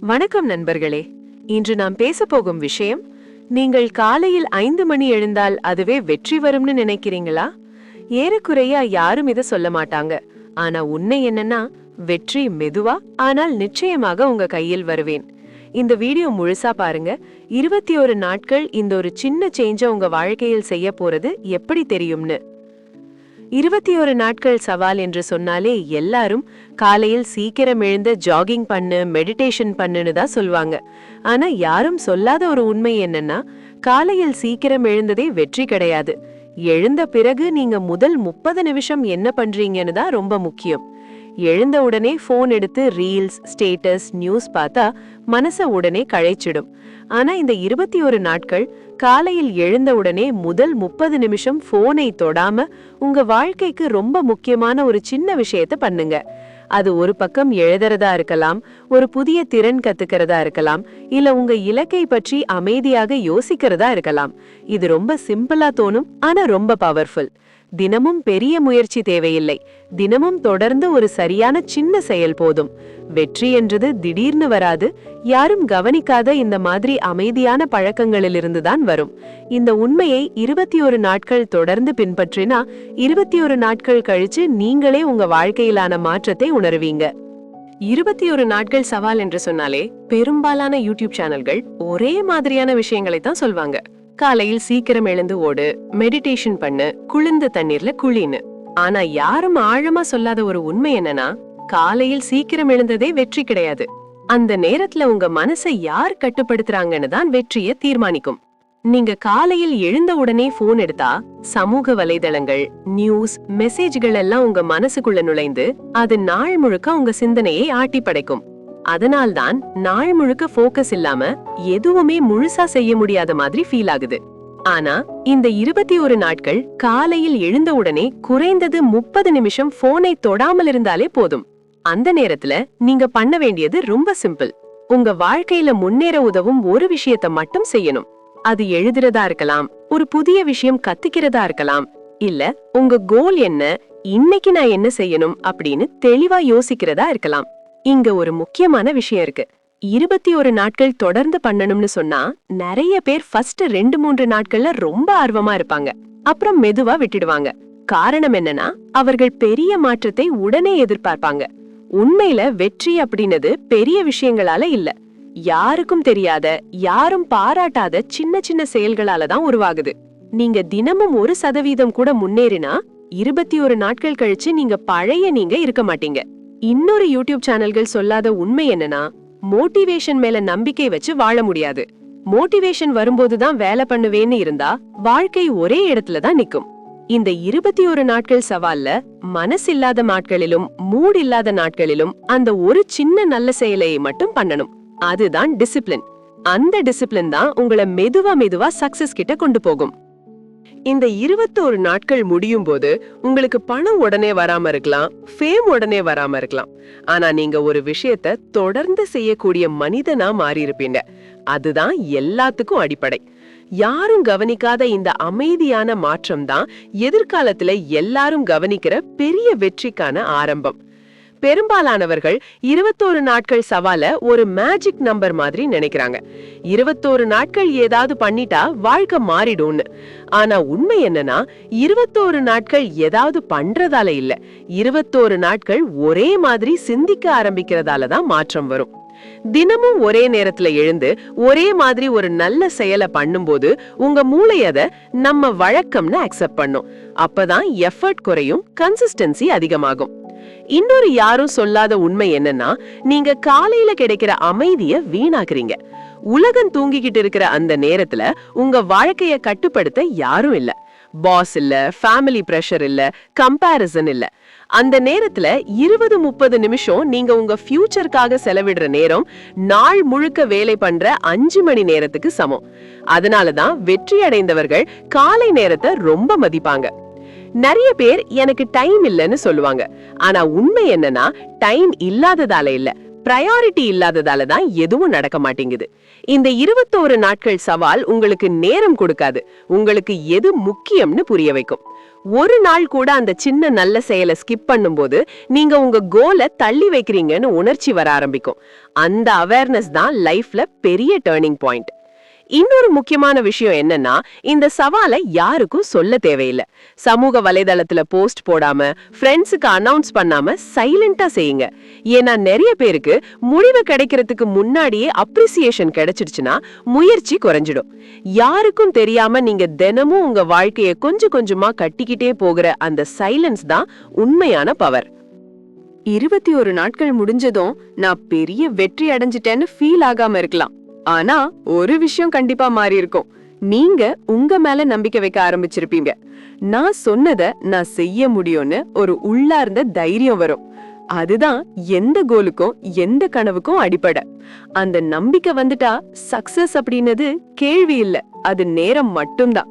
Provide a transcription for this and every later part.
வணக்கம் நண்பர்களே. இன்று நாம் பேசப் போகும் விஷயம் நீங்கள் காலையில் ஐந்து மணி எழுந்தால் அதுவே வெற்றி வரும்னு நினைக்கிறீங்களா? ஏறக்குறைய யாரும் இதை சொல்ல மாட்டாங்க. ஆனா உண்மை என்னன்னா வெற்றி மெதுவா ஆனால் நிச்சயமாக உங்க கையில் வருவேன். இந்த வீடியோ முழுசா பாருங்க. இருபத்தி ஒரு நாட்கள் இந்த ஒரு சின்ன சேஞ்ச உங்க வாழ்க்கையில் செய்ய போறது எப்படி தெரியும்னு. இருபத்தி ஒரு நாட்கள் சவால் என்று சொன்னாலே எல்லாரும் காலையில் சீக்கிரம் எழுந்து ஜாகிங் பண்ணு மெடிடேஷன் பண்ணுன்னு தான் சொல்லுவாங்க ஆனா யாரும் சொல்லாத ஒரு உண்மை என்னன்னா காலையில் சீக்கிரம் எழுந்ததே வெற்றி கிடையாது. எழுந்த பிறகு நீங்க முதல் முப்பது நிமிஷம் என்ன பண்றீங்கன்னு தான் ரொம்ப முக்கியம். எழுந்த உடனே ஃபோன் எடுத்து ரீல்ஸ் ஸ்டேட்டஸ் நியூஸ் பார்த்தா மனச உடனே கழைச்சிடும் ஆனா இந்த இருபத்தி ஒரு நாட்கள் காலையில் எழுந்தவுடனே முதல் முப்பது நிமிஷம் போனை தொடாம உங்க வாழ்க்கைக்கு ரொம்ப முக்கியமான ஒரு சின்ன விஷயத்த பண்ணுங்க. அது ஒரு பக்கம் எழுதுறதா இருக்கலாம் ஒரு புதிய திறன் கத்துக்கிறதா இருக்கலாம் இல்ல உங்க இலக்கை பற்றி அமைதியாக யோசிக்கிறதா இருக்கலாம். இது ரொம்ப சிம்பிளா தோணும் ஆனா ரொம்ப பவர்ஃபுல் தினமும் பெரிய முயற்சி தேவையில்லை. தினமும் தொடர்ந்து ஒரு சரியான சின்ன செயல் போதும். வெற்றி என்றது திடீர்னு வராது. யாரும் கவனிக்காத இந்த மாதிரி அமைதியான பழக்கங்களிலிருந்து தான் வரும். இந்த உண்மையை இருபத்தி ஒரு நாட்கள் தொடர்ந்து பின்பற்றினா இருபத்தி ஒரு நாட்கள் கழிச்சு நீங்களே உங்க வாழ்க்கையிலான மாற்றத்தை உணர்வீங்க. இருபத்தி ஒரு நாட்கள் சவால் என்று சொன்னாலே பெரும்பாலான யூடியூப் சேனல்கள் ஒரே மாதிரியான விஷயங்களை தான் சொல்வாங்க. காலையில் சீக்கிரம் எழுந்து ஓடு. மெடிடேஷன் பண்ணு. குளிர்ந்த தண்ணீர்ல குளின்னு. ஆனா யாரும் ஆழமா சொல்லாத ஒரு உண்மை என்னன்னா காலையில் சீக்கிரம் எழுந்ததே வெற்றி கிடையாது. அந்த நேரத்துல உங்க மனசை யார் கட்டுப்படுத்துறாங்கன்னு தான் வெற்றியை தீர்மானிக்கும். நீங்க காலையில் எழுந்த உடனே போன் எடுத்தா சமூக வலைதளங்கள் நியூஸ் மெசேஜ்கள் எல்லாம் உங்க மனசுக்குள்ள நுழைந்து அது நாள் முழுக்க உங்க சிந்தனையை ஆட்டி படைக்கும் அதனால்தான் நாள் முழுக்க ஃபோக்கஸ் இல்லாம எதுவுமே முழுசா செய்ய முடியாத மாதிரி ஃபீல் ஆகுது. ஆனா இந்த இருபத்தி ஒரு நாட்கள் காலையில் எழுந்த உடனே குறைந்தது முப்பது நிமிஷம் போனை தொடாமல் இருந்தாலே போதும். அந்த நேரத்துல நீங்க பண்ண வேண்டியது ரொம்ப சிம்பிள் உங்க வாழ்க்கையில முன்னேற உதவும் ஒரு விஷயத்த மட்டும் செய்யணும். அது எழுதுறதா இருக்கலாம் ஒரு புதிய விஷயம் கத்துக்கிறதா இருக்கலாம் இல்ல உங்க கோல் என்ன இன்னைக்கு நான் என்ன செய்யணும் அப்படின்னு தெளிவா யோசிக்கிறதா இருக்கலாம். இங்க ஒரு முக்கியமான விஷயம் இருக்கு. இருபத்தி ஒரு நாட்கள் தொடர்ந்து பண்ணணும்னு சொன்னா நிறைய பேர் ஃபர்ஸ்ட் ரெண்டு மூன்று நாட்கள்ல ரொம்ப ஆர்வமா இருப்பாங்க. அப்புறம் மெதுவா விட்டுடுவாங்க. காரணம் என்னன்னா அவர்கள் பெரிய மாற்றத்தை உடனே எதிர்பார்ப்பாங்க. உண்மையில வெற்றி அப்படின்னது பெரிய விஷயங்களால இல்ல. யாருக்கும் தெரியாத யாரும் பாராட்டாத சின்ன சின்ன செயல்களால தான் உருவாகுது. நீங்க தினமும் ஒரு சதவீதம் கூட முன்னேறினா இருபத்தி ஒரு நாட்கள் கழிச்சு நீங்க பழைய நீங்க இருக்க மாட்டீங்க. இன்னொரு யூடியூப் சேனல்கள் சொல்லாத உண்மை என்னன்னா மோட்டிவேஷன் மேல நம்பிக்கை வச்சு வாழ முடியாது. மோட்டிவேஷன் வரும்போதுதான் வேலை பண்ணுவேன்னு இருந்தா வாழ்க்கை ஒரே இடத்துல தான் நிக்கும். இந்த இருபத்தி ஒரு நாட்கள் சவால்ல மனசில்லாத நாட்களிலும் மூட் இல்லாத நாட்களிலும் அந்த ஒரு சின்ன நல்ல செயலை மட்டும் பண்ணணும். அதுதான் டிசிப்ளின் அந்த டிசிப்ளின் தான் உங்களை மெதுவா மெதுவா சக்சஸ் கிட்ட கொண்டு போகும். இந்த இருபத்தோரு நாட்கள் முடியும் போது உங்களுக்கு பணம் உடனே வராம இருக்கலாம் ஃபேம் உடனே வராம இருக்கலாம். ஆனா நீங்க ஒரு விஷயத்த தொடர்ந்து செய்யக்கூடிய மனிதனா மாறி இருப்பீங்க அதுதான் எல்லாத்துக்கும் அடிப்படை. யாரும் கவனிக்காத இந்த அமைதியான மாற்றம் தான் எதிர்காலத்துல எல்லாரும் கவனிக்கிற பெரிய வெற்றிக்கான ஆரம்பம். பெரும்பாலானவர்கள் இருபத்தோரு நாட்கள் சவால ஒரு மேஜிக் நம்பர் மாதிரி நினைக்கிறாங்க. இருபத்தோரு நாட்கள் ஏதாவது பண்ணிட்டா வாழ்க்கை மாறிடும்னு. ஆனா உண்மை என்னன்னா இருபத்தோரு நாட்கள் ஏதாவது பண்றதால இல்ல. இருபத்தோரு நாட்கள் ஒரே மாதிரி சிந்திக்க ஆரம்பிக்கிறதால தான் மாற்றம் வரும். தினமும் ஒரே நேரத்துல எழுந்து ஒரே மாதிரி ஒரு நல்ல செயலை பண்ணும்போது உங்க மூளை அதை நம்ம வழக்கம்னு அக்செப்ட் பண்ணும். அப்பதான் எஃபர்ட் குறையும் கன்சிஸ்டன்சி அதிகமாகும். இன்னொரு யாரும் சொல்லாத உண்மை என்னன்னா நீங்க காலையில கிடைக்கிற அமைதிய வீணாக்குறீங்க. உலகம் தூங்கிக்கிட்டு இருக்கிற அந்த நேரத்துல உங்க வாழ்க்கைய கட்டுப்படுத்த யாரும் இல்ல. பாஸ் இல்ல ஃபேமிலி பிரஷர் இல்ல கம்பேரிசன் இல்ல. அந்த நேரத்துல இருபது முப்பது நிமிஷம் நீங்க உங்க ஃபியூச்சருக்காக செலவிடுற நேரம் நாள் முழுக்க வேலை பண்ற அஞ்சு மணி நேரத்துக்கு சமம். அதனாலதான் வெற்றி அடைந்தவர்கள் காலை நேரத்தை ரொம்ப மதிப்பாங்க. நிறைய பேர் எனக்கு டைம் இல்லைன்னு சொல்லுவாங்க. ஆனா உண்மை என்னன்னா டைம் இல்லாததால இல்ல. ப்ரையாரிட்டி இல்லாததால தான் எதுவும் நடக்க மாட்டேங்குது. இந்த இருபத்தோரு நாட்கள் சவால் உங்களுக்கு நேரம் கொடுக்காது. உங்களுக்கு எது முக்கியம்னு புரிய வைக்கும். ஒரு நாள் கூட அந்த சின்ன நல்ல செயலை ஸ்கிப் பண்ணும்போது நீங்க உங்க கோலை தள்ளி வைக்கிறீங்கன்னு உணர்ச்சி வர ஆரம்பிக்கும். அந்த அவேர்னஸ் தான் லைஃப்ல பெரிய டேர்னிங் பாயிண்ட் இன்னொரு முக்கியமான விஷயம் என்னன்னா இந்த சவாலை யாருக்கும் சொல்ல தேவையில்லை. சமூக வலைதளத்துல போஸ்ட் போடாம ஃப்ரெண்ட்ஸுக்கு அனௌன்ஸ் பண்ணாம சைலண்டா செய்யுங்க. ஏன்னா நிறைய பேருக்கு முடிவு கிடைக்கிறதுக்கு முன்னாடியே அப்ரிசியேஷன் கிடைச்சிடுச்சுன்னா முயற்சி குறைஞ்சிடும். யாருக்கும் தெரியாம நீங்க தினமும் உங்க வாழ்க்கைய கொஞ்சம் கொஞ்சமா கட்டிக்கிட்டே போகிற அந்த சைலன்ஸ் தான் உண்மையான பவர் இருபத்தி ஒரு நாட்கள் முடிஞ்சதும் நான் பெரிய வெற்றி அடைஞ்சிட்டேன்னு ஃபீல் ஆகாம இருக்கலாம். ஆனா ஒரு விஷயம் கண்டிப்பா மாறி இருக்கும் நீங்க உங்க மேல நம்பிக்கை வைக்க ஆரம்பிச்சிருப்பீங்க. நான் சொன்னத நான் செய்ய முடியும்னு ஒரு உள்ளார்ந்த தைரியம் வரும். அதுதான் எந்த கோலுக்கும் எந்த கனவுக்கும் அடிப்படை. அந்த நம்பிக்கை வந்துட்டா சக்சஸ் அப்படின்னது கேள்வி இல்ல. அது நேரம் மட்டும்தான்.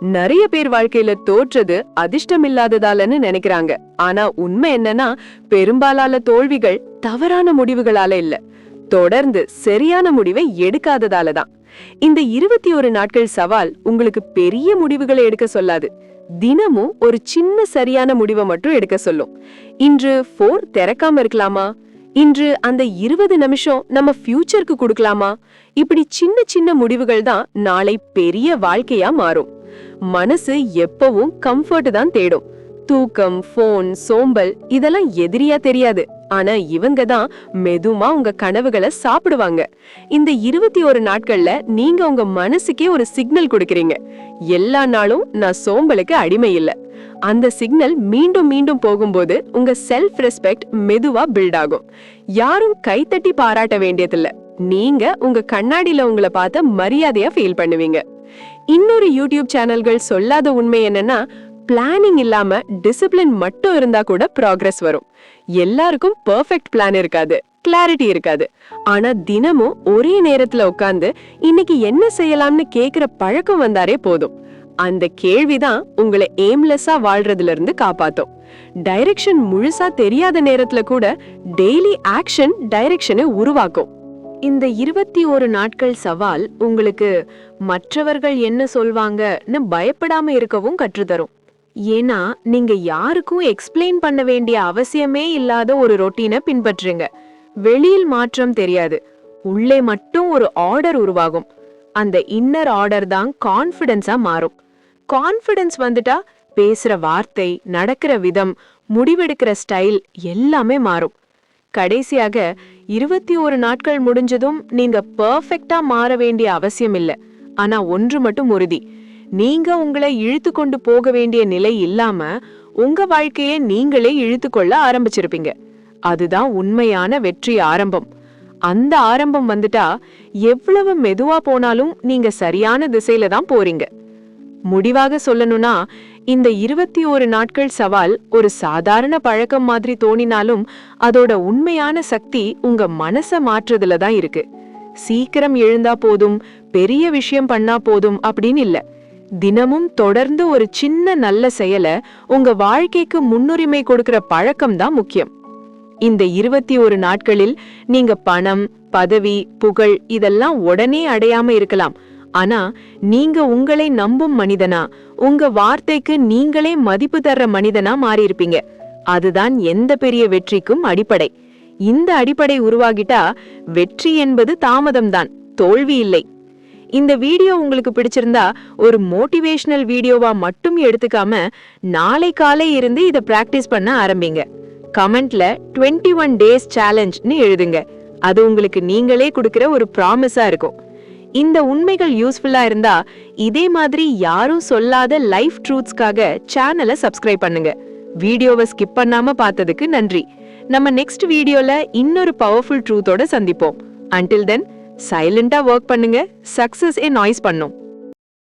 நிறைய பேர் வாழ்க்கையில தோற்றது அதிர்ஷ்டம் இல்லாததாலன்னு நினைக்கிறாங்க. ஆனா உண்மை என்னன்னா பெரும்பாலான தோல்விகள் தவறான முடிவுகளால இல்ல. தொடர்ந்து சரியான முடிவை எடுக்காததால தான் இந்த இருபத்தி ஒரு நாட்கள் சவால் உங்களுக்கு பெரிய முடிவுகளை எடுக்க சொல்லாது. தினமும் ஒரு சின்ன சரியான முடிவை மட்டும் எடுக்க சொல்லும். இன்று ஃபோர் திறக்காம இருக்கலாமா? இன்று அந்த இருபது நிமிஷம் நம்ம ஃபியூச்சருக்கு கொடுக்கலாமா? இப்படி சின்ன சின்ன முடிவுகள் தான் நாளை பெரிய வாழ்க்கையா மாறும். மனசு எப்பவும் கம்ஃபர்ட் தான் தேடும். தூக்கம் ஃபோன் சோம்பல் இதெல்லாம் எதிரியா தெரியாது. ஆனா இவங்க தான் மெதுமா உங்க கனவுகளை சாப்பிடுவாங்க. இந்த இருபத்தி ஒரு நாட்கள்ல நீங்க உங்க மனசுக்கே ஒரு சிக்னல் கொடுக்கறீங்க. எல்லா நாளும் நான் சோம்பலுக்கு அடிமை இல்ல. அந்த சிக்னல் மீண்டும் மீண்டும் போகும்போது உங்க செல்ஃப் ரெஸ்பெக்ட் மெதுவா பில்ட் ஆகும். யாரும் கைத்தட்டி பாராட்ட வேண்டியதில்ல. நீங்க உங்க கண்ணாடியில உங்களை பார்த்த மரியாதையா ஃபீல் பண்ணுவீங்க. இன்னொரு யூடியூப் சேனல்கள் சொல்லாத உண்மை என்னன்னா பிளானிங் இல்லாம டிசிப்ளின் மட்டும் இருந்தா கூட ப்ராக்ரஸ் வரும். எல்லாருக்கும் பெர்ஃபெக்ட் பிளான் இருக்காது. கிளாரிட்டி இருக்காது. ஆனா தினமும் ஒரே நேரத்துல உட்கார்ந்து இன்னைக்கு என்ன செய்யலாம்னு கேக்குற பழக்கம் வந்தாரே போதும். அந்த கேள்விதான் உங்களை எய்ம்லெஸ்ஸா வாழ்றதுல இருந்து காப்பாத்தும். டைரக்ஷன் முழுசா தெரியாத நேரத்துல கூட டெய்லி ஆக்ஷன் டைரக்ஷனை உருவாக்கும். இந்த இருபத்தி ஒரு நாட்கள் சவால் உங்களுக்கு மற்றவர்கள் என்ன சொல்வாங்கன்னு பயப்படாம இருக்கவும் கற்றுத்தரும். ஏன்னா நீங்க யாருக்கும் எக்ஸ்பிளைன் பண்ண வேண்டிய அவசியமே இல்லாத ஒரு ரொட்டீனை பின்பற்றுங்க. வெளியில் மாற்றம் தெரியாது. உள்ளே மட்டும் ஒரு ஆர்டர் உருவாகும். அந்த இன்னர் ஆர்டர் தான் கான்ஃபிடென்ஸா மாறும். கான்ஃபிடென்ஸ் வந்துட்டா பேசுற வார்த்தை நடக்கிற விதம் முடிவெடுக்கிற ஸ்டைல் எல்லாமே மாறும். கடைசியாக இருபத்தி ஒரு நாட்கள் முடிஞ்சதும் நீங்க பர்ஃபெக்டா மாற வேண்டிய அவசியம் இல்லை. ஆனா ஒன்று மட்டும் உறுதி. நீங்க உங்களை இழுத்து கொண்டு போக வேண்டிய நிலை இல்லாம உங்க வாழ்க்கையை நீங்களே இழுத்து கொள்ள ஆரம்பிச்சிருப்பீங்க. அதுதான் உண்மையான வெற்றி ஆரம்பம். அந்த ஆரம்பம் வந்துட்டா எவ்வளவு மெதுவா போனாலும் நீங்க சரியான திசையில தான் போறீங்க. முடிவாக சொல்லணும்னா இந்த இருபத்தி ஒரு நாட்கள் சவால் ஒரு சாதாரண பழக்கம் மாதிரி தோணினாலும் அதோட உண்மையான சக்தி உங்க மனச மாற்றுறதுல தான் இருக்கு. சீக்கிரம் எழுந்தா போதும் பெரிய விஷயம் பண்ணா போதும் அப்படின்னு இல்ல. தினமும் தொடர்ந்து ஒரு சின்ன நல்ல செயல உங்க வாழ்க்கைக்கு முன்னுரிமை கொடுக்கிற பழக்கம் தான் முக்கியம். இந்த இருபத்தி ஒரு நாட்களில் நீங்க பணம் பதவி புகழ் இதெல்லாம் உடனே அடையாம இருக்கலாம். ஆனா நீங்க உங்களை நம்பும் மனிதனா உங்க வார்த்தைக்கு நீங்களே மதிப்பு தர்ற மனிதனா மாறியிருப்பீங்க. அதுதான் எந்த பெரிய வெற்றிக்கும் அடிப்படை. இந்த அடிப்படை உருவாகிட்டா வெற்றி என்பது தாமதம்தான் தோல்வி இல்லை. இந்த வீடியோ உங்களுக்கு பிடிச்சிருந்தா ஒரு மோட்டிவேஷனல் வீடியோவா மட்டும் எடுத்துக்காம நாளை காலை இருந்து இதை பிராக்டிஸ் பண்ண ஆரம்பிங்க. கமெண்ட்ல 21 ஒன் டேஸ் சேலஞ்ச்னு எழுதுங்க. அது உங்களுக்கு நீங்களே கொடுக்கிற ஒரு ப்ராமிஸா இருக்கும். இந்த உண்மைகள் யூஸ்ஃபுல்லா இருந்தா இதே மாதிரி யாரும் சொல்லாத லைஃப் ட்ரூத்ஸ்க்காக சேனலை சப்ஸ்கிரைப் பண்ணுங்க. வீடியோவை ஸ்கிப் பண்ணாம பார்த்ததுக்கு நன்றி. நம்ம நெக்ஸ்ட் வீடியோல இன்னொரு பவர்ஃபுல் ட்ரூத்தோட சந்திப்போம். அன்டில் தென் சைலண்டா ஒர்க் பண்ணுங்க. சக்சஸ் ஏ நாய்ஸ் பண்ணும்.